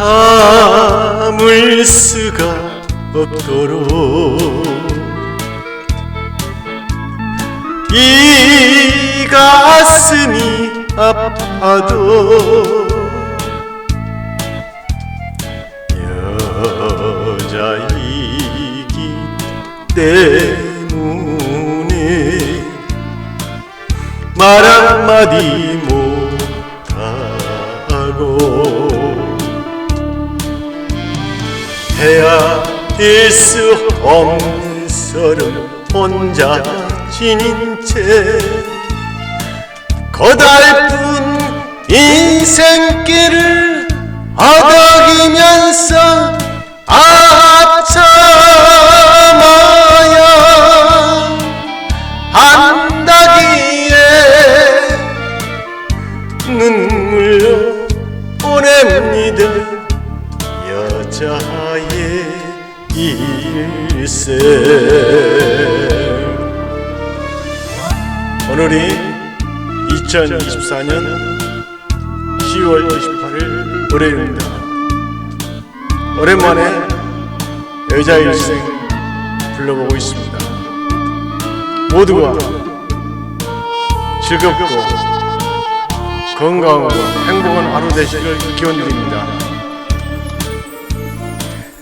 참을 수가 없도록 이 가슴이 아파도 여자이기 때문에 말 한마디 못 헤아릴 수 없는 서름 혼자 지닌 채 거달픈 인생길을 아덕이면서 아참아야 한다기에 눈물로 보냅니다 일생 오늘이 2024년 10월 28일 월요일입니다. 오랜만에 여자 일생 불러보고 있습니다. 모두가 즐겁고 건강하고 행복한 하루 되시길 기원드립니다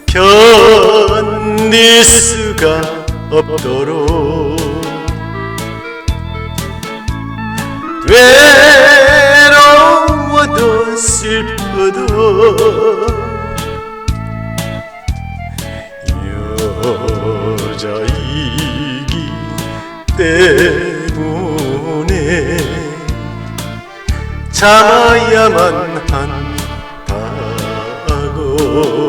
견딜 수가 없도록. 외로워도 슬퍼도 여자이기 때문에 참아야만 한다고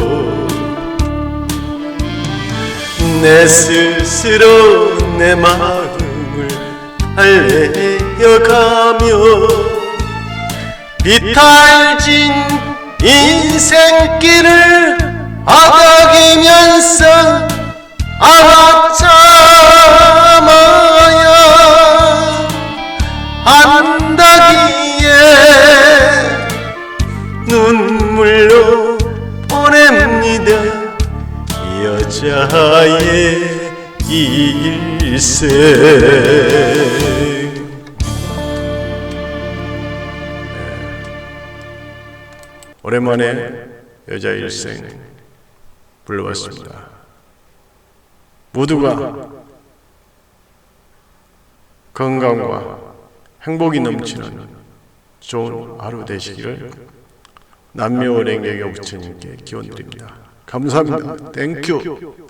내 스스로 내 마음을 달래어가며 비탈진 인생길을 아덕이면서 아 여자의 일생 오랜만에 여자 일생 불러봤습니다. 모두가 건강과 행복이 넘치는 좋은 하루 되시기를 남묘원행경의 부처님께 기원 드립니다. 감사합니다. 땡큐.